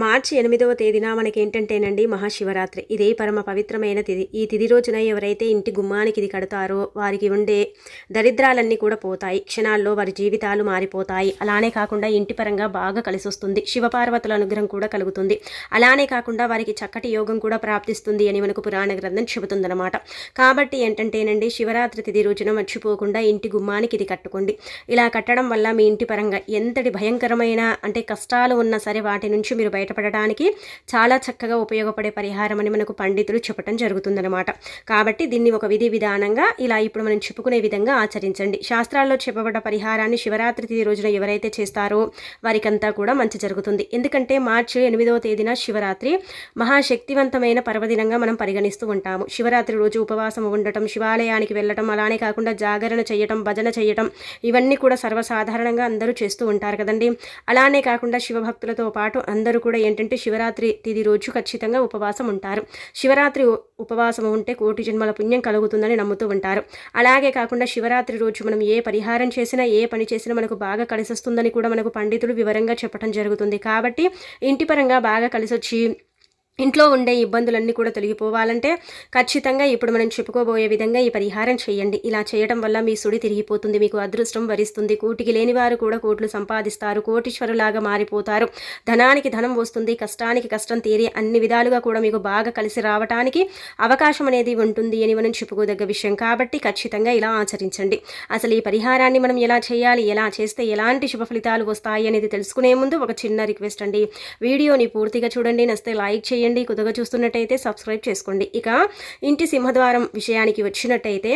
మార్చి ఎనిమిదవ తేదీన మనకి ఏంటంటేనండి మహాశివరాత్రి. ఇదే పరమ పవిత్రమైన తిథి ఈ తిథి రోజున ఎవరైతే ఇంటి గుమ్మానికి ఇది కడతారో వారికి ఉండే దరిద్రాలన్నీ కూడా పోతాయి. క్షణాల్లో వారి జీవితాలు మారిపోతాయి. అలానే కాకుండా ఇంటి పరంగా బాగా కలిసి వస్తుంది శివపార్వతుల అనుగ్రహం కూడా కలుగుతుంది. అలానే కాకుండా వారికి చక్కటి యోగం కూడా ప్రాప్తిస్తుంది అని మనకు పురాణ గ్రంథం చెబుతుందన్నమాట. కాబట్టి ఏంటంటేనండి శివరాత్రి తిథి రోజున మర్చిపోకుండా ఇంటి గుమ్మానికి ఇది కట్టుకోండి. ఇలా కట్టడం వల్ల మీ ఇంటి పరంగా ఎంతటి భయంకరమైన అంటే కష్టాలు ఉన్నా సరే వాటి నుంచి మీరు బయటపడడానికి చాలా చక్కగా ఉపయోగపడే పరిహారం అని మనకు పండితులు చెప్పడం జరుగుతుందన్నమాట. కాబట్టి దీన్ని ఒక విధి విధానంగా ఇలా ఇప్పుడు మనం చెప్పుకునే విధంగా ఆచరించండి. శాస్త్రాల్లో చెప్పబడ్డ పరిహారాన్ని శివరాత్రి తిథి రోజున ఎవరైతే చేస్తారో వారికంతా కూడా మంచి జరుగుతుంది. ఎందుకంటే మార్చి ఎనిమిదవ తేదీన శివరాత్రి మహాశక్తివంతమైన పర్వదినంగా మనం పరిగణిస్తూ ఉంటాము. శివరాత్రి రోజు ఉపవాసం ఉండటం శివాలయానికి వెళ్ళటం అలానే కాకుండా జాగరణ చేయటం భజన చేయటం ఇవన్నీ కూడా సర్వసాధారణంగా అందరూ చేస్తూ ఉంటారు కదండి. అలానే కాకుండా శివభక్తులతో పాటు అందరూ కూడా ఏంటంటే శివరాత్రి తిది రోజు ఖచ్చితంగా ఉపవాసం ఉంటారు. శివరాత్రి ఉపవాసం ఉంటే కోటి జన్మల పుణ్యం కలుగుతుందని నమ్ముతూ ఉంటారు. అలాగే కాకుండా శివరాత్రి రోజు మనం ఏ పరిహారం చేసినా ఏ పని చేసినా మనకు బాగా కలిసొస్తుందని కూడా మనకు పండితులు వివరంగా చెప్పడం జరుగుతుంది. కాబట్టి ఇంటి పరంగా బాగా కలిసొచ్చి ఇంట్లో ఉండే ఇబ్బందులన్నీ కూడా తొలగిపోవాలంటే ఖచ్చితంగా ఇప్పుడు మనం చెప్పుకోబోయే విధంగా ఈ పరిహారం చేయండి. ఇలా చేయడం వల్ల మీ సుడి తిరిగిపోతుంది మీకు అదృష్టం వరిస్తుంది. కూటికి లేని వారు కూడా కోట్లు సంపాదిస్తారు కోటీశ్వరులాగా మారిపోతారు. ధనానికి ధనం వస్తుంది కష్టానికి కష్టం తీరి అన్ని విధాలుగా కూడా మీకు బాగా కలిసి రావటానికి అవకాశం అనేది ఉంటుంది అని మనం చెప్పుకోదగ్గ విషయం. కాబట్టి ఖచ్చితంగా ఇలా ఆచరించండి. అసలు ఈ పరిహారాన్ని మనం ఎలా చేయాలి ఎలా చేస్తే ఎలాంటి శుభ ఫలితాలు వస్తాయి అనేది తెలుసుకునే ముందు ఒక చిన్న రిక్వెస్ట్ అండి. వీడియోని పూర్తిగా చూడండి. నస్తే లైక్ చేయండి. చేయండి. కొద్దిగా చూస్తున్నట్టయితే సబ్స్క్రైబ్ చేసుకోండి. ఇక ఇంటి సింహద్వారం విషయానికి వచ్చినట్టయితే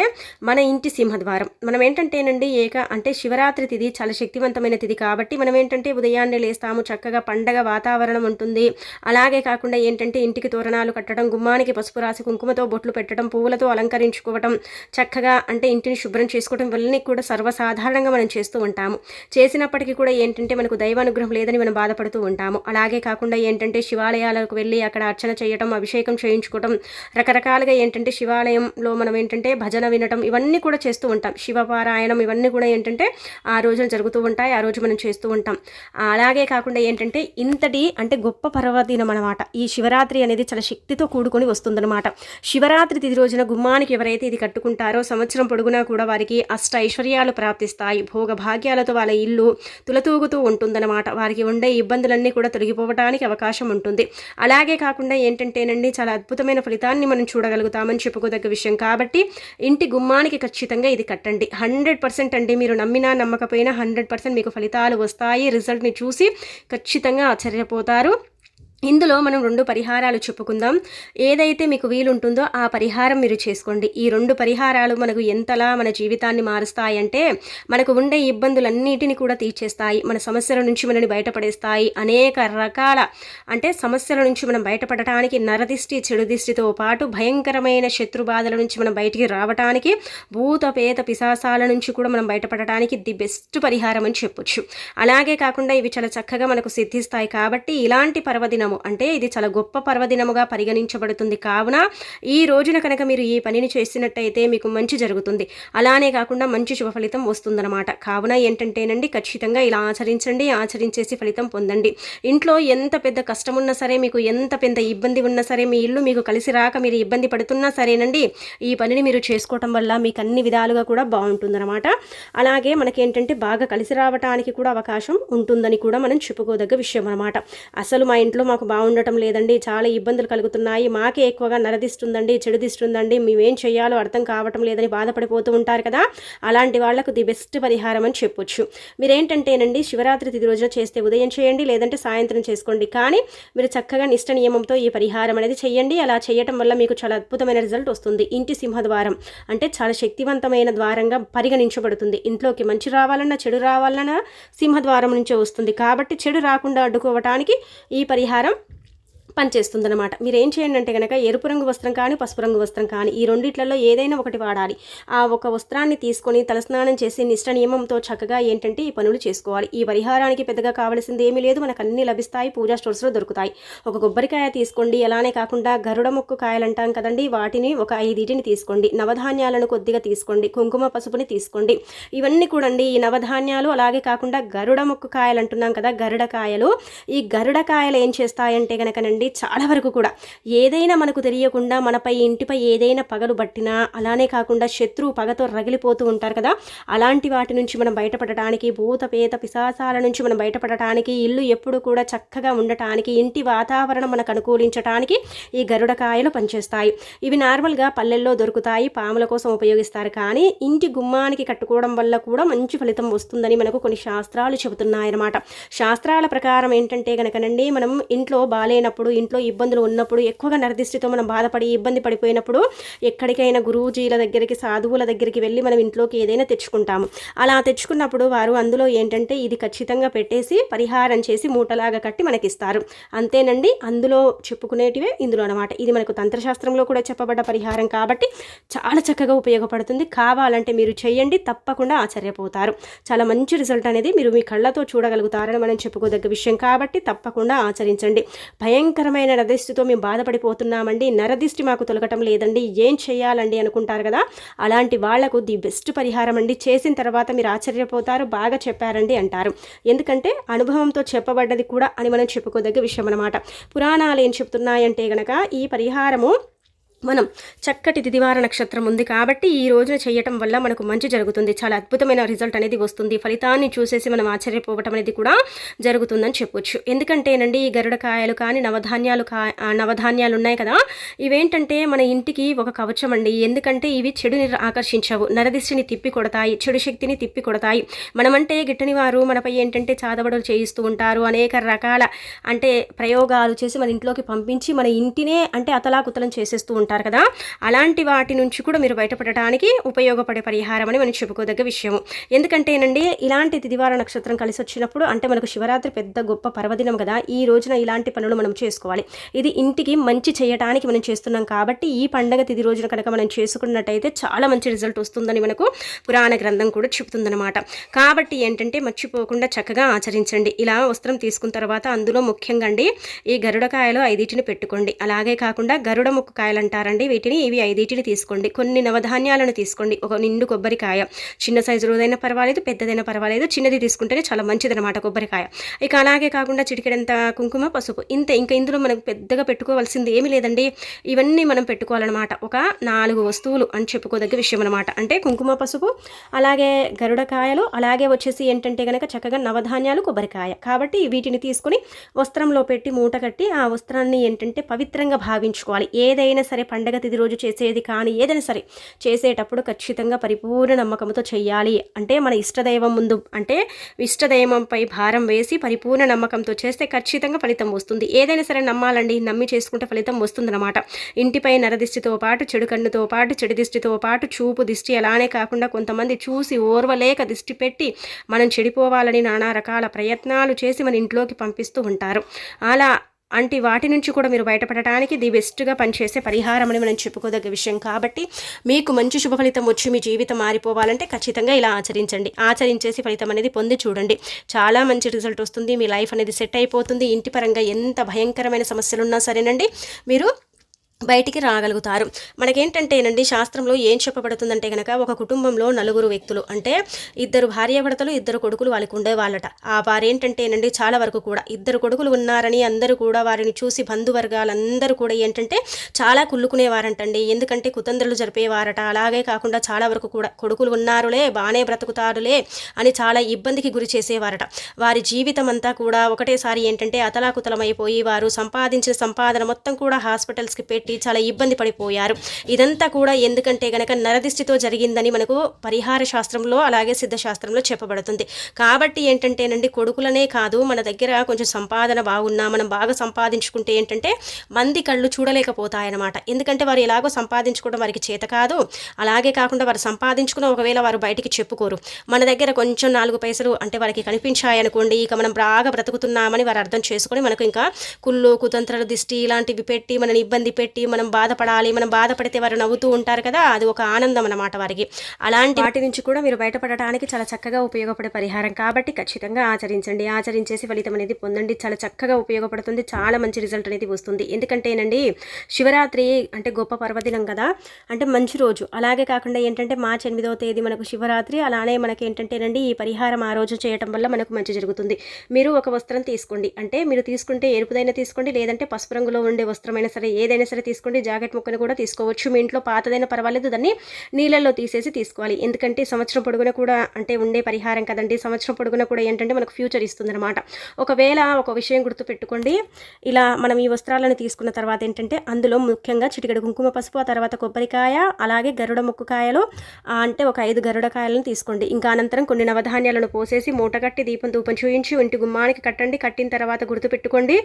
మన ఇంటి సింహద్వారం. మనం ఏంటంటేనండి ఏక అంటే శివరాత్రి తిథి చాలా శక్తివంతమైన తిథి కాబట్టి మనం ఏంటంటే ఉదయాన్నే లేస్తాము చక్కగా పండగ వాతావరణం ఉంటుంది. అలాగే కాకుండా ఏంటంటే ఇంటికి తోరణాలు కట్టడం గుమ్మానికి పసుపు రాసి కుంకుమతో బొట్లు పెట్టడం పువ్వులతో అలంకరించుకోవటం చక్కగా అంటే ఇంటిని శుభ్రం చేసుకోవడం వల్లనే కూడా సర్వసాధారణంగా మనం చేస్తూ ఉంటాము. చేసినప్పటికీ కూడా ఏంటంటే మనకు దైవానుగ్రహం లేదని మనం బాధపడుతూ ఉంటాము. అలాగే కాకుండా ఏంటంటే శివాలయాలకు వెళ్ళి అక్కడ అర్చన చేయటం అభిషేకం చేయించుకోవటం. రకరకాలుగా ఏంటంటే శివాలయంలో మనం ఏంటంటే భజన వినటం ఇవన్నీ కూడా చేస్తూ ఉంటాం. శివపారాయణం ఇవన్నీ కూడా ఏంటంటే ఆ రోజున జరుగుతూ ఉంటాయి ఆ రోజు మనం చేస్తూ ఉంటాం. అలాగే కాకుండా ఏంటంటే ఇంతటి అంటే గొప్ప పర్వదినం అనమాట ఈ శివరాత్రి అనేది చాలా శక్తితో కూడుకొని వస్తుందన్నమాట. శివరాత్రి తిది రోజున గుమ్మానికి ఎవరైతే ఇది కట్టుకుంటారో సంవత్సరం పొడుగునా కూడా వారికి అష్ట ఐశ్వర్యాలు ప్రాప్తిస్తాయి. భోగ భాగ్యాలతో వాళ్ళ ఇల్లు తులతూగుతూ ఉంటుందన్నమాట. వారికి ఉండే ఇబ్బందులన్నీ కూడా తొలగిపోవడానికి అవకాశం ఉంటుంది. అలాగే కాకుండా ఏంటంటేనండి చాలా అద్భుతమైన ఫలితాన్ని మనం చూడగలుగుతామని చెప్పుకోదగ్గ విషయం కాబట్టి ఇంటి గుమ్మానికి ఖచ్చితంగా ఇది కట్టండి. హండ్రెడ్ పర్సెంట్ అండి మీరు నమ్మినా నమ్మకపోయినా హండ్రెడ్ పర్సెంట్ మీకు ఫలితాలు వస్తాయి. రిజల్ట్ని చూసి ఖచ్చితంగా ఆశ్చర్యపోతారు. ఇందులో మనం రెండు పరిహారాలు చెప్పుకుందాం. ఏదైతే మీకు వీలుంటుందో ఆ పరిహారం మీరు చేసుకోండి. ఈ రెండు పరిహారాలు మనకు ఎంతలా మన జీవితాన్ని మారుస్తాయంటే మనకు ఉండే ఇబ్బందులన్నిటిని కూడా తీర్చేస్తాయి. మన సమస్యల నుంచి మనని బయటపడేస్తాయి. అనేక రకాల అంటే సమస్యల నుంచి మనం బయటపడటానికి నరదిష్టి చెడు దిష్టితో పాటు భయంకరమైన శత్రు బాధల నుంచి మనం బయటికి రావటానికి భూత పేత పిశాసాల నుంచి కూడా మనం బయటపడటానికి ది బెస్ట్ పరిహారం అని చెప్పొచ్చు. అలాగే కాకుండా ఇవి చాలా చక్కగా మనకు సిద్ధిస్తాయి. కాబట్టి ఇలాంటి పర్వదినము అంటే ఇది చాలా గొప్ప పర్వదినముగా పరిగణించబడుతుంది. కావున ఈ రోజున కనుక మీరు ఈ పనిని చేసినట్టయితే మీకు మంచి జరుగుతుంది. అలానే కాకుండా మంచి శుభ ఫలితం వస్తుందన్నమాట. కావున ఏంటంటేనండి ఖచ్చితంగా ఇలా ఆచరించండి ఆచరించేసి ఫలితం పొందండి. ఇంట్లో ఎంత పెద్ద కష్టం ఉన్నా సరే మీకు ఎంత పెద్ద ఇబ్బంది ఉన్నా సరే మీ ఇల్లు మీకు కలిసి రాక మీరు ఇబ్బంది పడుతున్నా సరేనండి ఈ పనిని మీరు చేసుకోవటం వల్ల మీకు అన్ని విధాలుగా కూడా బాగుంటుందన్నమాట. అలాగే మనకేంటంటే బాగా కలిసి రావటానికి కూడా అవకాశం ఉంటుందని కూడా మనం చెప్పుకోదగ్గ విషయం అనమాట అసలు మా ఇంట్లో మాకు బాగుండటం లేదండి చాలా ఇబ్బందులు కలుగుతున్నాయి. మాకే ఎక్కువగా నరదిస్తుందండి చెడుదిస్తుందండి. మేమేం చేయాలో అర్థం కావటం లేదని బాధపడిపోతూ ఉంటారు కదా. అలాంటి వాళ్ళకు ది బెస్ట్ పరిహారం అని చెప్పొచ్చు. మీరేంటంటేనండి శివరాత్రి తిది రోజున చేస్తే ఉదయం చేయండి లేదంటే సాయంత్రం చేసుకోండి. కానీ మీరు చక్కగా నిష్ట నియమంతో ఈ పరిహారం అనేది చేయండి అలా చేయటం వల్ల మీకు చాలా అద్భుతమైన రిజల్ట్ వస్తుంది. ఇంటి సింహద్వారం అంటే చాలా శక్తివంతమైన ద్వారంగా పరిగణించబడుతుంది. ఇంట్లోకి మంచి రావాలన్నా చెడు రావాలన్నా సింహద్వారం నుంచే వస్తుంది. కాబట్టి చెడు రాకుండా అడ్డుకోవటానికి ఈ పరిహారం നമസ്കാരം పనిచేస్తుందన్నమాట. మీరు ఏం చేయండి అంటే కనుక ఎరుపు రంగు వస్త్రం కానీ పసుపు రంగు వస్త్రం కానీ ఈ రెండిట్లలో ఏదైనా ఒకటి వాడాలి. ఆ ఒక వస్త్రాన్ని తీసుకొని తలస్నానం చేసి నిష్ట నియమంతో చక్కగా ఏంటంటే ఈ పనులు చేసుకోవాలి. ఈ పరిహారానికి పెద్దగా కావలసింది ఏమీ లేదు. మనకు అన్ని లభిస్తాయి. పూజా స్టోర్స్లో దొరుకుతాయి. ఒక కొబ్బరికాయ తీసుకోండి. అలానే కాకుండా గరుడ మొక్కు కాయలు అంటాం కదండి. వాటిని ఒక ఐదిటిని తీసుకోండి. నవధాన్యాలను కొద్దిగా తీసుకోండి. కుంకుమ పసుపుని తీసుకోండి. ఇవన్నీ కూడా అండి ఈ నవధాన్యాలు. అలాగే కాకుండా గరుడ మొక్కు కాయలు అంటున్నాం కదా. గరుడ కాయలు. ఈ గరుడకాయలు ఏం చేస్తాయంటే కనుకనండి చాలా వరకు కూడా. ఏదైనా మనకు తెలియకుండా మనపై ఇంటిపై ఏదైనా పగలు పట్టినా అలానే కాకుండా శత్రువు పగతో రగిలిపోతూ ఉంటారు కదా. అలాంటి వాటి నుంచి మనం బయటపడటానికి భూత పేత పిశాసాల నుంచి మనం బయటపడటానికి ఇల్లు ఎప్పుడు కూడా చక్కగా ఉండటానికి ఇంటి వాతావరణం మనకు అనుకూలించడానికి ఈ గరుడ కాయలు పనిచేస్తాయి. ఇవి నార్మల్గా పల్లెల్లో దొరుకుతాయి పాముల కోసం ఉపయోగిస్తారు. కానీ ఇంటి గుమ్మానికి కట్టుకోవడం వల్ల కూడా మంచి ఫలితం వస్తుందని మనకు కొన్ని శాస్త్రాలు చెబుతున్నాయన్నమాట. శాస్త్రాల ప్రకారం ఏంటంటే కనుకనండి మనం ఇంట్లో బాగాలేనప్పుడు ఇంట్లో ఇబ్బందులు ఉన్నప్పుడు ఎక్కువగా నరదిష్టితో మనం బాధపడి ఇబ్బంది పడిపోయినప్పుడు ఎక్కడికైనా గురూజీల దగ్గరికి సాధువుల దగ్గరికి వెళ్ళి మనం ఇంట్లోకి ఏదైనా తెచ్చుకుంటాము. అలా తెచ్చుకున్నప్పుడు వారు అందులో ఏంటంటే ఇది ఖచ్చితంగా పెట్టేసి పరిహారం చేసి మూటలాగా కట్టి మనకి ఇస్తారు అంతేనండి అందులో చెప్పుకునేటివే ఇందులో అనమాట ఇది మనకు తంత్రశాస్త్రంలో కూడా చెప్పబడ్డ పరిహారం కాబట్టి చాలా చక్కగా ఉపయోగపడుతుంది. కావాలంటే మీరు చేయండి తప్పకుండా ఆశ్చర్యపోతారు. చాలా మంచి రిజల్ట్ అనేది మీరు మీ కళ్ళతో చూడగలుగుతారని మనం చెప్పుకోదగ్గ విషయం కాబట్టి తప్పకుండా ఆచరించండి. భయంకర భయంకరమైన నరదిష్టితో మేము బాధపడిపోతున్నామండి. నరదిష్టి మాకు తొలగటం లేదండి. ఏం చేయాలండి అనుకుంటారు కదా? అలాంటి వాళ్ళకు ది బెస్ట్ పరిహారం అండి. చేసిన తర్వాత మీరు ఆశ్చర్యపోతారు బాగా చెప్పారండి అంటారు. ఎందుకంటే అనుభవంతో చెప్పబడ్డది కూడా అని మనం చెప్పుకోదగ్గ విషయం అనమాట పురాణాలు ఏం చెప్తున్నాయంటే గనక ఈ పరిహారము మనం చక్కటి దిదివార నక్షత్రం ఉంది కాబట్టి ఈ రోజున చేయటం వల్ల మనకు మంచి జరుగుతుంది. చాలా అద్భుతమైన రిజల్ట్ అనేది వస్తుంది. ఫలితాన్ని చూసేసి మనం ఆశ్చర్యపోవటం అనేది కూడా జరుగుతుందని చెప్పొచ్చు. ఎందుకంటేనండి ఈ గరుడకాయలు కానీ నవధాన్యాలు కా నవధాన్యాలు ఉన్నాయి కదా ఇవేంటంటే మన ఇంటికి ఒక కవచం అండి. ఎందుకంటే ఇవి చెడుని ఆకర్షించవు. నరదిష్టిని తిప్పి కొడతాయి చెడు శక్తిని తిప్పి కొడతాయి. మనమంటే గిట్టని వారు మనపై ఏంటంటే చాదబడులు చేయిస్తూ ఉంటారు. అనేక రకాల అంటే ప్రయోగాలు చేసి మన ఇంట్లోకి పంపించి మన ఇంటినే అంటే అతలాకుతలం చేసేస్తూ ఉంటారు. కదా. అలాంటి వాటి నుంచి కూడా మీరు బయటపడటానికి ఉపయోగపడే పరిహారం అని మనం చెప్పుకోదగ్గ విషయము. ఎందుకంటేనండి ఇలాంటి తిదివార నక్షత్రం కలిసి వచ్చినప్పుడు అంటే మనకు శివరాత్రి పెద్ద గొప్ప పర్వదినం కదా ఈ రోజున ఇలాంటి పనులు మనం చేసుకోవాలి. ఇది ఇంటికి మంచి చేయటానికి మనం చేస్తున్నాం కాబట్టి ఈ పండగ తిది రోజున కనుక మనం చేసుకున్నట్టయితే చాలా మంచి రిజల్ట్ వస్తుందని మనకు పురాణ గ్రంథం కూడా చెబుతుందన్నమాట. కాబట్టి ఏంటంటే మర్చిపోకుండా చక్కగా ఆచరించండి. ఇలా వస్త్రం తీసుకున్న తర్వాత అందులో ముఖ్యంగా అండి ఈ గరుడకాయలు ఐదిటిని పెట్టుకోండి. అలాగే కాకుండా గరుడ ముక్కు కాయలు అంటారండి. వీటిని ఇవి ఐదిటిని తీసుకోండి. కొన్ని నవధాన్యాలను తీసుకోండి. ఒక నిండు కొబ్బరికాయ. చిన్న సైజు రోజైనా పర్వాలేదు పెద్దదైనా పర్వాలేదు. చిన్నది తీసుకుంటేనే చాలా మంచిదనమాట కొబ్బరికాయ. ఇక అలాగే కాకుండా చిటికెడంత కుంకుమ పసుపు. ఇంత ఇంకా ఇందులో మనకు పెద్దగా పెట్టుకోవాల్సింది ఏమీ లేదండి. ఇవన్నీ మనం పెట్టుకోవాలన్నమాట. ఒక నాలుగు వస్తువులు అని చెప్పుకోదగ్గ విషయం అనమాట అంటే కుంకుమ పసుపు అలాగే గరుడకాయలు అలాగే వచ్చేసి ఏంటంటే కనుక చక్కగా నవధాన్యాలు కొబ్బరికాయ. కాబట్టి వీటిని తీసుకుని వస్త్రంలో పెట్టి మూట కట్టి ఆ వస్త్రాన్ని ఏంటంటే పవిత్రంగా భావించుకోవాలి. ఏదైనా సరే పండగ తిది రోజు చేసేది కానీ ఏదైనా సరే చేసేటప్పుడు ఖచ్చితంగా పరిపూర్ణ నమ్మకంతో చేయాలి అంటే మన ఇష్టదైవం ముందు అంటే ఇష్టదైవంపై భారం వేసి పరిపూర్ణ నమ్మకంతో చేస్తే ఖచ్చితంగా ఫలితం వస్తుంది. ఏదైనా సరే నమ్మాలండి నమ్మి చేసుకుంటే ఫలితం వస్తుందన్నమాట. ఇంటిపై నరదిష్టితో పాటు చెడు కన్నుతో పాటు చెడు దిష్టితో పాటు చూపు దిష్టి అలానే కాకుండా కొంతమంది చూసి ఓర్వలేక దిష్టి పెట్టి మనం చెడిపోవాలని నానా రకాల ప్రయత్నాలు చేసి మన ఇంట్లోకి పంపిస్తూ ఉంటారు. అలా అంటే వాటి నుంచి కూడా మీరు బయటపడటానికి ది బెస్ట్గా పనిచేసే పరిహారం అని మనం చెప్పుకోదగ్గ విషయం కాబట్టి మీకు మంచి శుభ ఫలితం వచ్చి మీ జీవితం మారిపోవాలంటే ఖచ్చితంగా ఇలా ఆచరించండి. ఆచరించేసి ఫలితం అనేది పొంది చూడండి. చాలా మంచి రిజల్ట్ వస్తుంది. మీ లైఫ్ అనేది సెట్ అయిపోతుంది. ఇంటి పరంగా ఎంత భయంకరమైన సమస్యలు ఉన్నా సరేనండి. మీరు బయటికి రాగలుగుతారు. మనకేంటంటేనండి శాస్త్రంలో ఏం చెప్పబడుతుందంటే కనుక ఒక కుటుంబంలో నలుగురు వ్యక్తులు అంటే ఇద్దరు భార్యాభర్తలు ఇద్దరు కొడుకులు వాళ్ళకి ఉండేవాళ్ళట ఆ వారేంటంటేనండి చాలా వరకు కూడా ఇద్దరు కొడుకులు ఉన్నారని అందరూ కూడా వారిని చూసి బంధువర్గాలందరూ కూడా ఏంటంటే చాలా కుళ్ళుకునేవారంటండి. ఎందుకంటే కుతంత్రులు జరిపేవారట. అలాగే కాకుండా చాలా వరకు కూడా కొడుకులు ఉన్నారులే బాగానే బ్రతుకుతారులే అని చాలా ఇబ్బందికి గురి చేసేవారట. వారి జీవితం అంతా కూడా ఒకటేసారి ఏంటంటే అతలాకుతలమైపోయి వారు సంపాదించిన సంపాదన మొత్తం కూడా హాస్పిటల్స్కి పెట్టి పెట్టి చాలా ఇబ్బంది పడిపోయారు. ఇదంతా కూడా ఎందుకంటే గనక నరదిష్టితో జరిగిందని మనకు పరిహార శాస్త్రంలో అలాగే సిద్ధశాస్త్రంలో చెప్పబడుతుంది. కాబట్టి ఏంటంటేనండి కొడుకులనే కాదు మన దగ్గర కొంచెం సంపాదన బాగున్నా మనం బాగా సంపాదించుకుంటే ఏంటంటే మంది కళ్ళు చూడలేకపోతాయన్నమాట. ఎందుకంటే వారు ఎలాగో సంపాదించుకోవడం వారికి చేత కాదు. అలాగే కాకుండా వారు సంపాదించుకున్న ఒకవేళ వారు బయటికి చెప్పుకోరు. మన దగ్గర కొంచెం నాలుగు పైసలు అంటే వారికి కనిపించాయనుకోండి ఇక మనం బాగా బ్రతుకుతున్నామని వారు అర్థం చేసుకొని మనకు ఇంకా కుళ్ళు కుతంత్రాలు దిష్టి ఇలాంటివి పెట్టి మనని ఇబ్బంది పెట్టి మనం బాధపడాలి మనం బాధపడితే వారు నవ్వుతూ ఉంటారు కదా అది ఒక ఆనందం అన్నమాట వారికి. అలాంటి వాటి నుంచి కూడా మీరు బయటపడటానికి చాలా చక్కగా ఉపయోగపడే పరిహారం. కాబట్టి ఖచ్చితంగా ఆచరించండి. ఆచరించేసి ఫలితం అనేది పొందండి. చాలా చక్కగా ఉపయోగపడుతుంది. చాలా మంచి రిజల్ట్ అనేది వస్తుంది. ఎందుకంటేనండి శివరాత్రి అంటే గొప్ప పర్వదినం కదా. అంటే మంచి రోజు. అలాగే కాకుండా ఏంటంటే మార్చి ఎనిమిదవ తేదీ మనకు శివరాత్రి. అలానే మనకి ఏంటంటేనండి ఈ పరిహారం ఆ రోజు చేయటం వల్ల మనకు మంచి జరుగుతుంది. మీరు ఒక వస్త్రం తీసుకోండి. అంటే మీరు తీసుకుంటే ఎరుపుదైనా తీసుకోండి. లేదంటే పసుపు రంగులో ఉండే వస్త్రమైనా సరే ఏదైనా సరే తీసుకోండి జాకెట్ ముక్కను కూడా తీసుకోవచ్చు. మీ ఇంట్లో పాతదైనా పర్వాలేదు దాన్ని నీళ్ళల్లో తీసేసి తీసుకోవాలి. ఎందుకంటే సంవత్సరం పొడుగున కూడా అంటే ఉండే పరిహారం కదండి. సంవత్సరం పొడుగున కూడా ఏంటంటే మనకు ఫ్యూచర్ ఇస్తుందన్నమాట. ఒకవేళ ఒక విషయం గుర్తు పెట్టుకోండి ఇలా మనం ఈ వస్త్రాలను తీసుకున్న తర్వాత ఏంటంటే అందులో ముఖ్యంగా చిటికెడు కుంకుమ పసుపు ఆ తర్వాత కొబ్బరికాయ అలాగే గరుడ ముక్కుకాయలు అంటే ఒక ఐదు గరుడ కాయలను తీసుకోండి. ఇంకా అనంతరం కొన్ని నవధాన్యాలను పోసేసి మూటగట్టి దీపం దూపం చూయించి ఇంటి గుమ్మానికి కట్టండి. కట్టిన తర్వాత గుర్తుపెట్టుకోండి.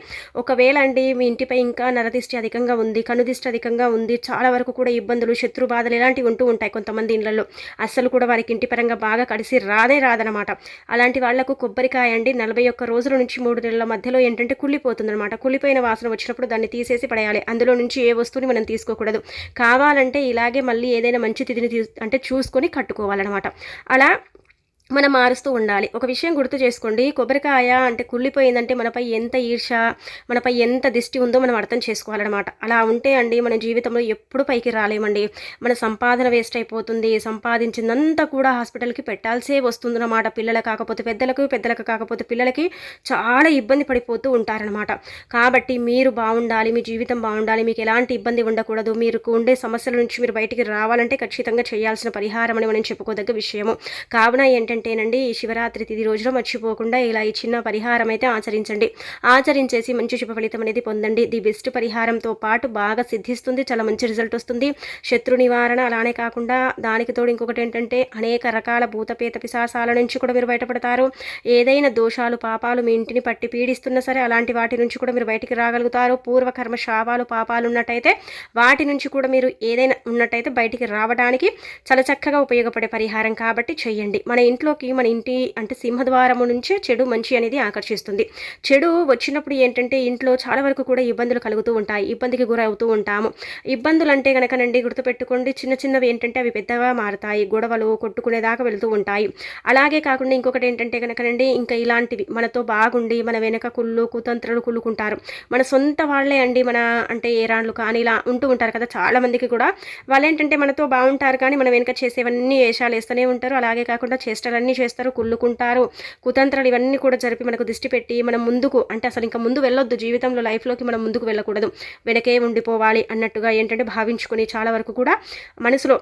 ఒకవేళ అండి మీ ఇంటిపై ఇంకా నరదిష్టి అధికంగా ఉంది కనుదిష్ట అధికంగా ఉంది. చాలా వరకు కూడా ఇబ్బందులు శత్రు బాధలు ఇలాంటివి ఉంటూ ఉంటాయి కొంతమంది ఇళ్ళలో. అస్సలు కూడా వారికి ఇంటి పరంగా బాగా కలిసి రాదే రాదనమాట అలాంటి వాళ్ళకు కొబ్బరికాయ అండి. నలభై ఒక్క రోజుల నుంచి మూడు నెలల మధ్యలో ఏంటంటే కుళ్ళిపోతుందనమాట కుళ్ళిపోయిన వాసన వచ్చినప్పుడు దాన్ని తీసేసి పడేయాలి. అందులో నుంచి ఏ వస్తువుని మనం తీసుకోకూడదు. కావాలంటే ఇలాగే మళ్ళీ ఏదైనా మంచి తిథిని తీ అంటే చూసుకొని కట్టుకోవాలన్నమాట. అలా మనం మారుస్తూ ఉండాలి. ఒక విషయం గుర్తు చేసుకోండి. కొబ్బరికాయ అంటే కుళ్ళిపోయిందంటే మనపై ఎంత ఈర్ష మనపై ఎంత దిష్టి ఉందో మనం అర్థం చేసుకోవాలన్నమాట. అలా ఉంటే అండి మన జీవితంలో ఎప్పుడు పైకి రాలేమండి. మన సంపాదన వేస్ట్ అయిపోతుంది. సంపాదించిందంతా కూడా హాస్పిటల్కి పెట్టాల్సే వస్తుందన్నమాట. పిల్లలు కాకపోతే పెద్దలకు పెద్దలకు కాకపోతే పిల్లలకి చాలా ఇబ్బంది పడిపోతూ ఉంటారనమాట కాబట్టి మీరు బాగుండాలి మీ జీవితం బాగుండాలి. మీకు ఎలాంటి ఇబ్బంది ఉండకూడదు. మీరు ఉండే సమస్యల నుంచి మీరు బయటికి రావాలంటే ఖచ్చితంగా చేయాల్సిన పరిహారం అని మనం చెప్పుకోదగ్గ విషయము. కావున ఏంటంటే ఏంటంటేనండి ఈ శివరాత్రి తిది రోజున మర్చిపోకుండా ఇలా ఈ చిన్న పరిహారం అయితే ఆచరించండి. ఆచరించేసి మంచి శుభ ఫలితం అనేది పొందండి. ది బెస్ట్ పరిహారంతో పాటు బాగా సిద్ధిస్తుంది చాలా మంచి రిజల్ట్ వస్తుంది. శత్రు నివారణ అలానే కాకుండా దానికి తోడు ఇంకొకటి ఏంటంటే అనేక రకాల భూతపేత పిశాసాల నుంచి కూడా మీరు బయటపడతారు. ఏదైనా దోషాలు పాపాలు మీ ఇంటిని పట్టి పీడిస్తున్నా సరే అలాంటి వాటి నుంచి కూడా మీరు బయటికి రాగలుగుతారు. పూర్వకర్మ శాపాలు పాపాలు ఉన్నట్టయితే వాటి నుంచి కూడా మీరు ఏదైనా ఉన్నట్టయితే బయటికి రావడానికి చాలా చక్కగా ఉపయోగపడే పరిహారం కాబట్టి చెయ్యండి మన ఇంట్లో ఇంట్లోకి మన ఇంటి అంటే సింహద్వారము నుంచే చెడు మంచి అనేది ఆకర్షిస్తుంది. చెడు వచ్చినప్పుడు ఏంటంటే ఇంట్లో చాలా వరకు కూడా ఇబ్బందులు కలుగుతూ ఉంటాయి. ఇబ్బందికి గురవుతూ ఉంటాము. ఇబ్బందులు అంటే కనుకనండి గుర్తుపెట్టుకోండి చిన్న చిన్నవి ఏంటంటే అవి పెద్దగా మారుతాయి. గొడవలు కొట్టుకునేదాకా వెళ్తూ ఉంటాయి. అలాగే కాకుండా ఇంకొకటి ఏంటంటే కనుకనండి ఇంకా ఇలాంటివి. మనతో బాగుండి మన వెనక కుళ్ళు కుతంత్రాలు కుళ్ళుకుంటారు. మన సొంత వాళ్ళే అండి మన అంటే ఏరాన్లు కానీ ఇలా ఉంటూ ఉంటారు కదా. చాలా మందికి కూడా వాళ్ళు ఏంటంటే మనతో బాగుంటారు కానీ మన వెనక చేసేవన్నీ వేషాలు వేస్తూనే ఉంటారు. అలాగే కాకుండా ఇవన్నీ చేస్తారు కుళ్ళుకుంటారు. కుతంత్రాలు ఇవన్నీ కూడా జరిపి మనకు దృష్టి పెట్టి మనం ముందుకు అంటే అసలు ఇంకా ముందు వెళ్ళొద్దు. జీవితంలో లైఫ్లోకి మనం ముందుకు వెళ్ళకూడదు. వెనకే ఉండిపోవాలి అన్నట్టుగా ఏంటంటే భావించుకొని చాలా వరకు కూడా మనసులో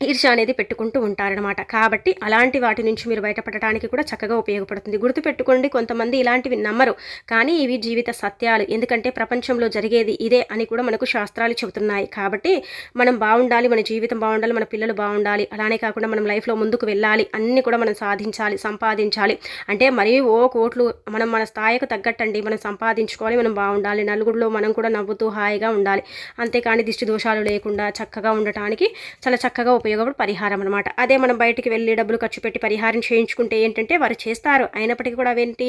ఈర్ష అనేది పెట్టుకుంటూ ఉంటారనమాట కాబట్టి అలాంటి వాటి నుంచి మీరు బయటపడటానికి కూడా చక్కగా ఉపయోగపడుతుంది. గుర్తుపెట్టుకోండి కొంతమంది ఇలాంటివి నమ్మరు. కానీ ఇవి జీవిత సత్యాలు. ఎందుకంటే ప్రపంచంలో జరిగేది ఇదే అని కూడా మనకు శాస్త్రాలు చెబుతున్నాయి. కాబట్టి మనం బాగుండాలి మన జీవితం బాగుండాలి మన పిల్లలు బాగుండాలి. అలానే కాకుండా మనం లైఫ్లో ముందుకు వెళ్ళాలి. అన్నీ కూడా మనం సాధించాలి సంపాదించాలి. అంటే మరీ ఓ కోట్లు మనం మన స్థాయికి తగ్గట్టండి. మనం సంపాదించుకోవాలి మనం బాగుండాలి. నలుగురిలో మనం కూడా నవ్వుతూ హాయిగా ఉండాలి. అంతేకాని దిష్టి దోషాలు లేకుండా చక్కగా ఉండటానికి చాలా చక్కగా ఉపయోగపడే పరిహారం అనమాట అదే మనం బయటికి వెళ్ళి డబ్బులు ఖర్చు పెట్టి పరిహారం చేయించుకుంటే ఏంటంటే వారు చేస్తారు. అయినప్పటికీ కూడా అవేంటి?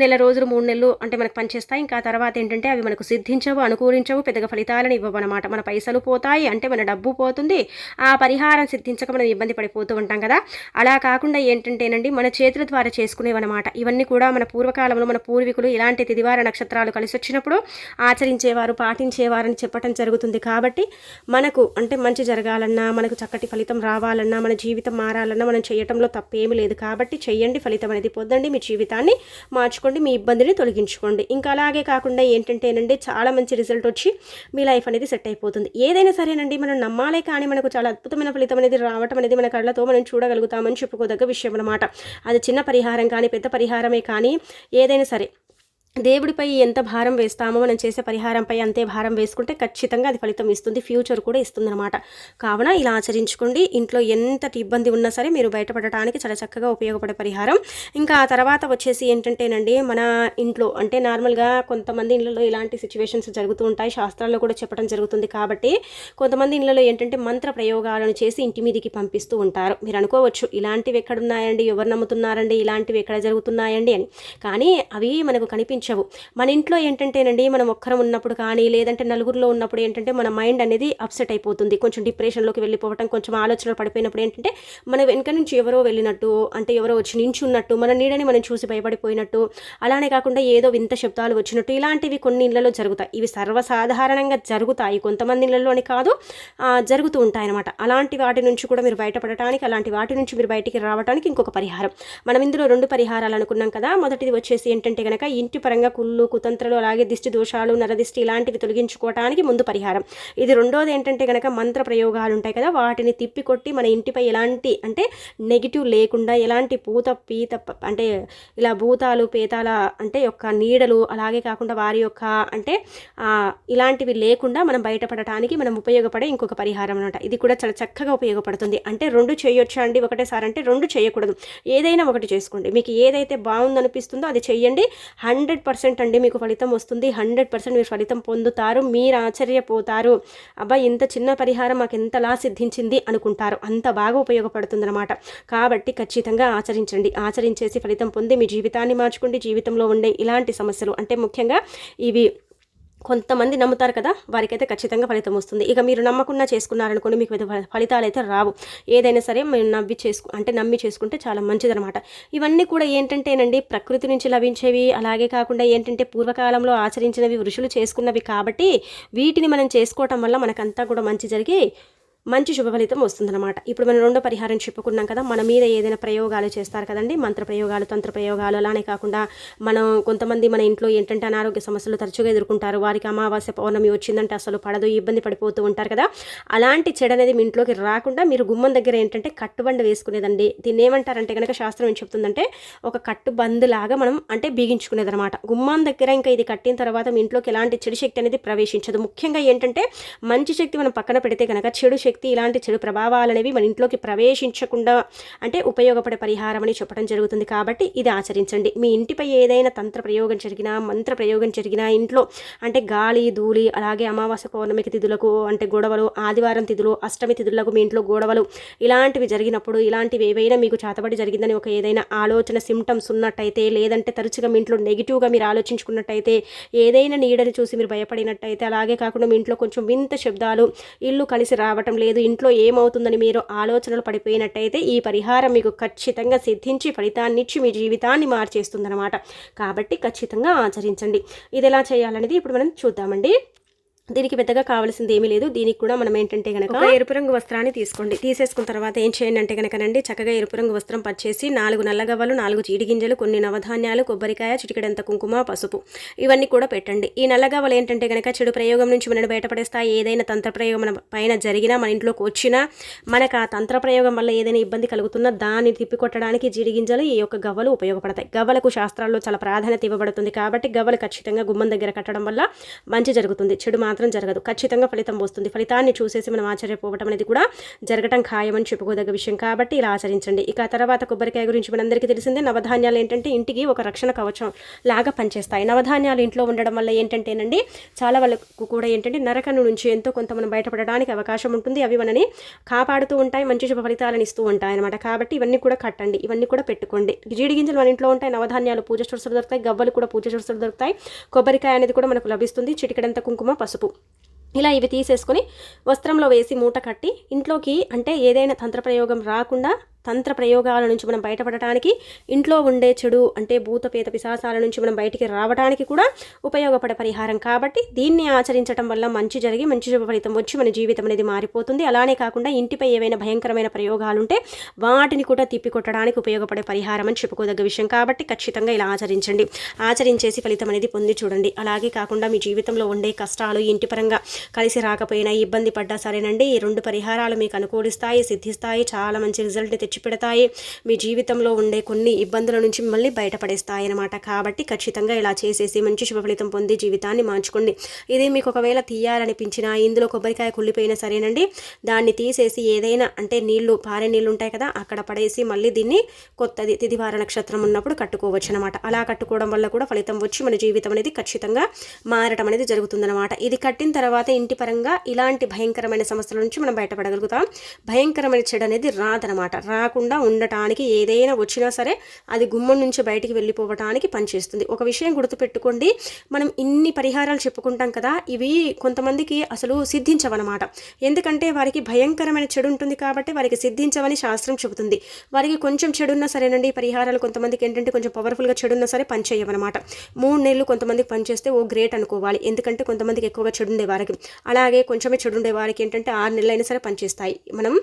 నెల రోజులు మూడు నెలలు అంటే మనకు పనిచేస్తాయి ఇంకా తర్వాత ఏంటంటే అవి మనకు సిద్ధించవు అనుకూలించవు పెద్దగా ఫలితాలను ఇవ్వవు అనమాట మన పైసలు పోతాయి అంటే మన డబ్బు పోతుంది. ఆ పరిహారం సిద్ధించక మనం ఇబ్బంది పడిపోతూ ఉంటాం కదా. అలా కాకుండా ఏంటంటేనండి మన చేతుల ద్వారా చేసుకునేవన్నమాట ఇవన్నీ కూడా మన పూర్వకాలంలో మన పూర్వీకులు ఇలాంటి తిదివార నక్షత్రాలు కలిసి వచ్చినప్పుడు ఆచరించేవారు పాటించేవారని చెప్పటం జరుగుతుంది. కాబట్టి మనకు అంటే మంచి జరగాలన్నా మనకు చక్కటి ఫలితం రావాలన్నా మన జీవితం మారాలన్నా మనం చేయటంలో తప్పేమీ లేదు. కాబట్టి చెయ్యండి ఫలితం అనేది పొందండి మీ జీవితాన్ని మార్చుకోండి మీ ఇబ్బందిని తొలగించుకోండి. ఇంకా అలాగే కాకుండా ఏంటంటేనండి చాలా మంచి రిజల్ట్ వచ్చి మీ లైఫ్ అనేది సెట్ అయిపోతుంది. ఏదైనా సరేనండి మనం నమ్మాలే కానీ మనకు చాలా అద్భుతమైన ఫలితం అనేది రావటం అనేది మన కళ్ళతో మనం చూడగలుగుతామని చెప్పుకోదగ్గ విషయం అనమాట అది చిన్న పరిహారం కానీ పెద్ద పరిహారమే కానీ ఏదైనా సరే. దేవుడిపై ఎంత భారం వేస్తామో మనం చేసే పరిహారంపై అంతే భారం వేసుకుంటే ఖచ్చితంగా అది ఫలితం ఇస్తుంది. ఫ్యూచర్ కూడా ఇస్తుందన్నమాట. కావున ఇలా ఆచరించుకోండి. ఇంట్లో ఎంతటి ఇబ్బంది ఉన్నా సరే మీరు బయటపడటానికి చాలా చక్కగా ఉపయోగపడే పరిహారం. ఇంకా ఆ తర్వాత వచ్చేసి ఏంటంటేనండి మన ఇంట్లో అంటే నార్మల్గా కొంతమంది ఇళ్ళలో ఇలాంటి సిచ్యువేషన్స్ జరుగుతూ ఉంటాయి. శాస్త్రాల్లో కూడా చెప్పడం జరుగుతుంది కాబట్టి కొంతమంది ఇళ్ళలో ఏంటంటే మంత్ర ప్రయోగాలను చేసి ఇంటి మీదికి పంపిస్తూ ఉంటారు. మీరు అనుకోవచ్చు ఇలాంటివి ఎక్కడున్నాయండి? ఎవరు నమ్ముతున్నారండి? ఇలాంటివి ఎక్కడ జరుగుతున్నాయండి? అని. కానీ అవి మనకు కనిపించవు మన ఇంట్లో ఏంటంటేనండి మనం ఒక్కరం ఉన్నప్పుడు కానీ లేదంటే నలుగురిలో ఉన్నప్పుడు ఏంటంటే మన మైండ్ అనేది అప్సెట్ అయిపోతుంది. కొంచెం డిప్రెషన్లోకి వెళ్ళిపోవటం కొంచెం ఆలోచనలు పడిపోయినప్పుడు ఏంటంటే మన వెనక నుంచి ఎవరో వెళ్ళినట్టు అంటే ఎవరో వచ్చి నించున్నట్టు మన నీడని మనం చూసి భయపడిపోయినట్టు అలానే కాకుండా ఏదో వింత శబ్దాలు వచ్చినట్టు ఇలాంటివి కొన్ని ఇళ్ళలో జరుగుతాయి. ఇవి సర్వసాధారణంగా జరుగుతాయి. కొంతమంది ఇళ్ళలో అని కాదు జరుగుతూ ఉంటాయి అనమాట అలాంటి వాటి నుంచి కూడా మీరు బయటపడటానికి అలాంటి వాటి నుంచి మీరు బయటికి రావడానికి ఇంకొక పరిహారం. మనం ఇందులో రెండు పరిహారాలు అనుకున్నాం కదా. మొదటిది వచ్చేసి ఏంటంటే కనుక ఇంటి పరంగా కుళ్ళు కుతంత్రలు అలాగే దిష్టి దోషాలు నరదిష్టి ఇలాంటివి తొలగించుకోవటానికి ముందు పరిహారం. ఇది రెండోది ఏంటంటే కనుక మంత్ర ప్రయోగాలు ఉంటాయి కదా వాటిని తిప్పికొట్టి మన ఇంటిపై ఎలాంటి అంటే నెగిటివ్ లేకుండా ఎలాంటి పూత పీత అంటే ఇలా భూతాలు పేతాల అంటే యొక్క నీడలు అలాగే కాకుండా వారి యొక్క అంటే ఇలాంటివి లేకుండా మనం బయటపడటానికి మనం ఉపయోగపడే ఇంకొక పరిహారం అనమాట ఇది కూడా చాలా చక్కగా ఉపయోగపడుతుంది. అంటే రెండు చేయొచ్చా అండి? ఒకటేసారి అంటే రెండు చేయకూడదు. ఏదైనా ఒకటి చేసుకోండి. మీకు ఏదైతే బాగుందనిపిస్తుందో అది చేయండి హండ్రెడ్ హండ్రెడ్ పర్సెంట్ అండి మీకు ఫలితం వస్తుంది. హండ్రెడ్ పర్సెంట్ మీరు ఫలితం పొందుతారు. మీరు ఆశ్చర్యపోతారు. అబ్బా ఇంత చిన్న పరిహారం మాకు ఎంతలా సిద్ధించింది అనుకుంటారు. అంత బాగా ఉపయోగపడుతుందన్నమాట. కాబట్టి ఖచ్చితంగా ఆచరించండి. ఆచరించేసి ఫలితం పొంది మీ జీవితాన్ని మార్చుకోండి. జీవితంలో ఉండే ఇలాంటి సమస్యలు అంటే ముఖ్యంగా ఇవి కొంతమంది నమ్ముతారు కదా వారికైతే ఖచ్చితంగా ఫలితం వస్తుంది. ఇక మీరు నమ్మకుండా చేసుకున్నారనుకోండి మీకు ఫలితాలు అయితే రావు. ఏదైనా సరే మీరు నవ్వి చేసుకు అంటే నమ్మి చేసుకుంటే చాలా మంచిదనమాట ఇవన్నీ కూడా ఏంటంటేనండి ప్రకృతి నుంచి లభించేవి అలాగే కాకుండా ఏంటంటే పూర్వకాలంలో ఆచరించినవి ఋషులు చేసుకున్నవి కాబట్టి వీటిని మనం చేసుకోవటం వల్ల మనకంతా కూడా మంచి జరిగి మంచి శుభ ఫలితం వస్తుందన్నమాట. ఇప్పుడు మనం రెండో పరిహారం చెప్పుకున్నాం కదా మన మీద ఏదైనా ప్రయోగాలు చేస్తారు కదండి మంత్ర ప్రయోగాలు తంత్ర ప్రయోగాలు అలానే కాకుండా మనం కొంతమంది మన ఇంట్లో ఏంటంటే అనారోగ్య సమస్యలు తరచుగా ఎదుర్కొంటారు వారికి అమావాస్య పౌర్ణమి వచ్చిందంటే అసలు పడదు ఇబ్బంది పడిపోతూ ఉంటారు కదా. అలాంటి చెడు అనేది మీ ఇంట్లోకి రాకుండా మీరు గుమ్మం దగ్గర ఏంటంటే కట్టుబండ వేసుకునేదండి. దీన్ని ఏమంటారంటే కనుక శాస్త్రం ఏం చెప్తుందంటే ఒక కట్టుబందు లాగా మనం అంటే బిగించుకునేది అనమాట గుమ్మం దగ్గర ఇంకా ఇది కట్టిన తర్వాత మీ ఇంట్లోకి ఎలాంటి చెడు శక్తి అనేది ప్రవేశించదు. ముఖ్యంగా ఏంటంటే మంచి శక్తి మనం పక్కన పెడితే కనుక చెడు శక్తి ఇలాంటి చెడు ప్రభావాలు అనేవి మన ఇంట్లోకి ప్రవేశించకుండా అంటే ఉపయోగపడే పరిహారం అని చెప్పడం జరుగుతుంది కాబట్టి ఇది ఆచరించండి. మీ ఇంటిపై ఏదైనా తంత్ర ప్రయోగం జరిగినా మంత్ర ప్రయోగం జరిగినా ఇంట్లో అంటే గాలి ధూళి అలాగే అమావాస్య పౌర్ణమికి తిథులకు అంటే గొడవలు ఆదివారం తిథులు అష్టమి తిథులకు మీ ఇంట్లో గొడవలు ఇలాంటివి జరిగినప్పుడు ఇలాంటివి ఏవైనా మీకు చేతబడి జరిగిందని ఒక ఏదైనా ఆలోచన సిమ్టమ్స్ ఉన్నట్టయితే లేదంటే తరచుగా మీ ఇంట్లో నెగిటివ్గా మీరు ఆలోచించుకున్నట్టయితే ఏదైనా నీడని చూసి మీరు భయపడినట్టయితే అలాగే కాకుండా మీ ఇంట్లో కొంచెం వింత శబ్దాలు ఇల్లు కలిసి రావటం లేదు ఇంట్లో ఏమవుతుందని మీరు ఆలోచనలు పడిపోయినట్టయితే ఈ పరిహారం మీకు ఖచ్చితంగా సిద్ధించి ఫలితాన్నిచ్చి మీ జీవితాన్ని మార్చేస్తుందన్నమాట. కాబట్టి ఖచ్చితంగా ఆచరించండి. ఇది ఎలా చేయాలనేది ఇప్పుడు మనం చూద్దామండి. దీనికి పెద్దగా కావాల్సింది ఏమీ లేదు. దీనికి కూడా మనం ఏంటంటే కనుక ఎరుపు రంగు వస్త్రాన్ని తీసుకోండి. తీసేసుకున్న తర్వాత ఏం చేయండి అంటే కనుకనండి చక్కగా ఎరుపు రంగు వస్త్రం పచ్చేసి నాలుగు నల్లగవ్వలు నాలుగు జీడి గింజలు కొన్ని నవధాన్యాలు కొబ్బరికాయ చిటికెడంత కుంకుమ పసుపు ఇవన్నీ కూడా పెట్టండి. ఈ నల్లగవ్వలు ఏంటంటే కనుక చెడు ప్రయోగం నుంచి మనని బయటపడేస్తాయి. ఏదైనా తంత్ర ప్రయోగం మన పైన జరిగినా మన ఇంట్లోకి వచ్చినా మనకు ఆ తంత్ర ప్రయోగం వల్ల ఏదైనా ఇబ్బంది కలుగుతున్నా దాన్ని తిప్పికొట్టడానికి జీడి గింజలు ఈ యొక్క గవ్వలు ఉపయోగపడతాయి. గవ్వలకు శాస్త్రాల్లో చాలా ప్రాధాన్యత ఇవ్వబడుతుంది కాబట్టి గవ్వలు ఖచ్చితంగా గుమ్మం దగ్గర కట్టడం వల్ల మంచి జరుగుతుంది. చెడు మాత్రం జరగదు. ఖచ్చితంగా ఫలితం వస్తుంది. ఫలితాన్ని చూసేసి మనం ఆశ్చర్యపోవటం అనేది కూడా జరగటం ఖాయమని చెప్పుకోదగ్గ విషయం కాబట్టి ఇలా ఆచరించండి. ఇక తర్వాత కొబ్బరికాయ గురించి మనందరికీ తెలిసిందే నవధాన్యాలు ఏంటంటే ఇంటికి ఒక రక్షణ కవచం లాగా పనిచేస్తాయి. నవధాన్యాలు ఇంట్లో ఉండడం వల్ల ఏంటంటేనండి చాలా వాళ్ళకు కూడా ఏంటంటే నరకను నుంచి ఎంతో కొంత మనం బయటపడడానికి అవకాశం ఉంటుంది. అవి మనని కాపాడుతూ ఉంటాయి మంచి శుభ ఫలితాలను ఇస్తూ ఉంటాయి అనమాట కాబట్టి ఇవన్నీ కూడా కట్టండి ఇవన్నీ కూడా పెట్టుకోండి. జీడి గింజలు మన ఇంట్లో ఉంటాయి నవధాన్యాలు పూజ స్టోర్స్లో దొరుకుతాయి గవ్వలు కూడా పూజ స్టోర్స్లో దొరుకుతాయి. కొబ్బరికాయ అనేది కూడా మనకు లభిస్తుంది. చిటికడంత కుంకుమ పసుపు ఇలా ఇవి తీసేసుకొని వస్త్రంలో వేసి మూట కట్టి ఇంట్లోకి అంటే ఏదైనా తంత్రప్రయోగం రాకుండా తంత్ర ప్రయోగాల నుంచి మనం బయటపడటానికి ఇంట్లో ఉండే చెడు అంటే భూతపేత పిశాసాల నుంచి మనం బయటికి రావడానికి కూడా ఉపయోగపడే పరిహారం. కాబట్టి దీన్ని ఆచరించడం వల్ల మంచి జరిగి మంచి శుభ ఫలితం వచ్చి మన జీవితం అనేది మారిపోతుంది. అలానే కాకుండా ఇంటిపై ఏవైనా భయంకరమైన ప్రయోగాలు ఉంటే వాటిని కూడా తిప్పికొట్టడానికి ఉపయోగపడే పరిహారం అని చెప్పుకోదగ్గ విషయం. కాబట్టి ఖచ్చితంగా ఇలా ఆచరించండి. ఆచరించేసి ఫలితం అనేది పొంది చూడండి. అలాగే కాకుండా మీ జీవితంలో ఉండే కష్టాలు ఇంటి పరంగా కలిసి రాకపోయినా ఇబ్బంది పడ్డా సరేనండి. ఈ రెండు పరిహారాలు మీకు అనుకూలిస్తాయి సిద్ధిస్తాయి. చాలా మంచి రిజల్ట్ తెచ్చి తెచ్చిపెడతాయి మీ జీవితంలో ఉండే కొన్ని ఇబ్బందుల నుంచి మిమ్మల్ని బయటపడేస్తాయి అనమాట కాబట్టి ఖచ్చితంగా ఇలా చేసేసి మంచి శుభ ఫలితం పొంది జీవితాన్ని మార్చుకోండి. ఇది మీకు ఒకవేళ తీయాలనిపించినా ఇందులో కొబ్బరికాయ కుళ్ళిపోయినా సరేనండి. దాన్ని తీసేసి ఏదైనా అంటే నీళ్ళు పారే నీళ్ళు ఉంటాయి కదా అక్కడ పడేసి మళ్ళీ దీన్ని కొత్తది తిదివార నక్షత్రం ఉన్నప్పుడు కట్టుకోవచ్చు అనమాట అలా కట్టుకోవడం వల్ల కూడా ఫలితం వచ్చి మన జీవితం అనేది ఖచ్చితంగా మారటం అనేది జరుగుతుందన్నమాట. ఇది కట్టిన తర్వాత ఇంటి పరంగా ఇలాంటి భయంకరమైన సమస్యల నుంచి మనం బయటపడగలుగుతాం. భయంకరమైన చెడు అనేది రాదనమాట రా రాకుండా ఉండటానికి ఏదైనా వచ్చినా సరే అది గుమ్మం నుంచి బయటికి వెళ్ళిపోవటానికి పనిచేస్తుంది. ఒక విషయం గుర్తుపెట్టుకోండి. మనం ఇన్ని పరిహారాలు చెప్పుకుంటాం కదా ఇవి కొంతమందికి అసలు సిద్ధించవన్నమాట. ఎందుకంటే వారికి భయంకరమైన చెడు ఉంటుంది కాబట్టి వారికి సిద్ధించవని శాస్త్రం చెబుతుంది. వారికి కొంచెం చెడున్నా సరేనండి పరిహారాలు కొంతమందికి ఏంటంటే కొంచెం పవర్ఫుల్గా చెడున్నా సరే పనిచేయవన్నమాట. మూడు నెలలు కొంతమందికి పనిచేస్తే ఓ గ్రేట్ అనుకోవాలి. ఎందుకంటే కొంతమందికి ఎక్కువగా చెడుండే వారికి. అలాగే కొంచెమే చెడుండే వారికి ఏంటంటే ఆరు నెలలు అయినా సరే పనిచేస్తాయి. మనం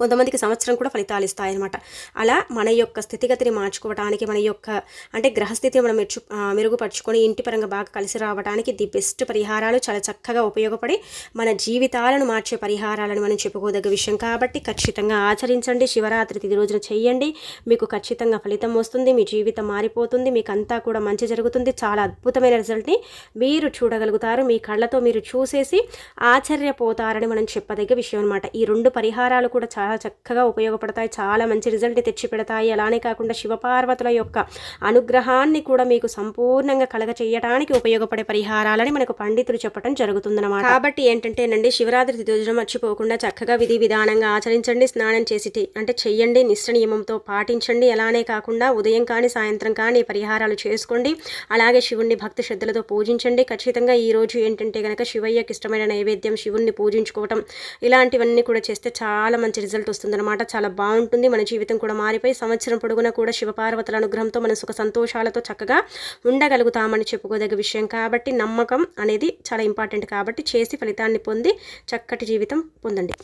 కొంతమందికి సంవత్సరం కూడా ఫలితాలు ఇస్తాయన్నమాట. అలా మన యొక్క స్థితిగతిని మార్చుకోవడానికి మన యొక్క అంటే గ్రహస్థితి మనం మెచ్చు మెరుగుపరుచుకొని ఇంటి పరంగా బాగా కలిసి రావడానికి ది బెస్ట్ పరిహారాలు చాలా చక్కగా ఉపయోగపడి మన జీవితాలను మార్చే పరిహారాలను మనం చెప్పుకోదగ్గ విషయం. కాబట్టి ఖచ్చితంగా ఆచరించండి. శివరాత్రి తిది రోజున చేయండి మీకు ఖచ్చితంగా ఫలితం వస్తుంది. మీ జీవితం మారిపోతుంది. మీకు అంతా కూడా మంచి జరుగుతుంది. చాలా అద్భుతమైన రిజల్ట్ని మీరు చూడగలుగుతారు. మీ కళ్ళతో మీరు చూసేసి ఆశ్చర్యపోతారని మనం చెప్పదగ్గ విషయం అనమాట ఈ రెండు పరిహారాలు కూడా చాలా చాలా చక్కగా ఉపయోగపడతాయి చాలా మంచి రిజల్ట్ తెచ్చి పెడతాయి అలానే కాకుండా శివపార్వతుల యొక్క అనుగ్రహాన్ని కూడా మీకు సంపూర్ణంగా కలగ చేయడానికి ఉపయోగపడే పరిహారాలని మనకు పండితులు చెప్పడం జరుగుతుందన్నమాట. కాబట్టి ఏంటంటేనండి శివరాత్రి రోజున మర్చిపోకుండా చక్కగా విధి విధానంగా ఆచరించండి స్నానం చేసి అంటే చెయ్యండి నిష్ట నియమంతో పాటించండి. అలానే కాకుండా ఉదయం కానీ సాయంత్రం కానీ పరిహారాలు చేసుకోండి. అలాగే శివుణ్ణి భక్తి శ్రద్ధలతో పూజించండి. ఖచ్చితంగా ఈ రోజు ఏంటంటే కనుక శివయ్యకి ఇష్టమైన నైవేద్యం శివుణ్ణి పూజించుకోవటం ఇలాంటివన్నీ కూడా చేస్తే చాలా మంచి రిజల్ట్ వస్తుందన్నమాట. చాలా బాగుంటుంది. మన జీవితం కూడా మారిపోయి సంవత్సరం పొడుగున కూడా శివపార్వతుల అనుగ్రహంతో మన సుఖ సంతోషాలతో చక్కగా ఉండగలుగుతామని చెప్పుకోదగ్గ విషయం. కాబట్టి నమ్మకం అనేది చాలా ఇంపార్టెంట్ కాబట్టి చేసి ఫలితాన్ని పొంది చక్కటి జీవితం పొందండి.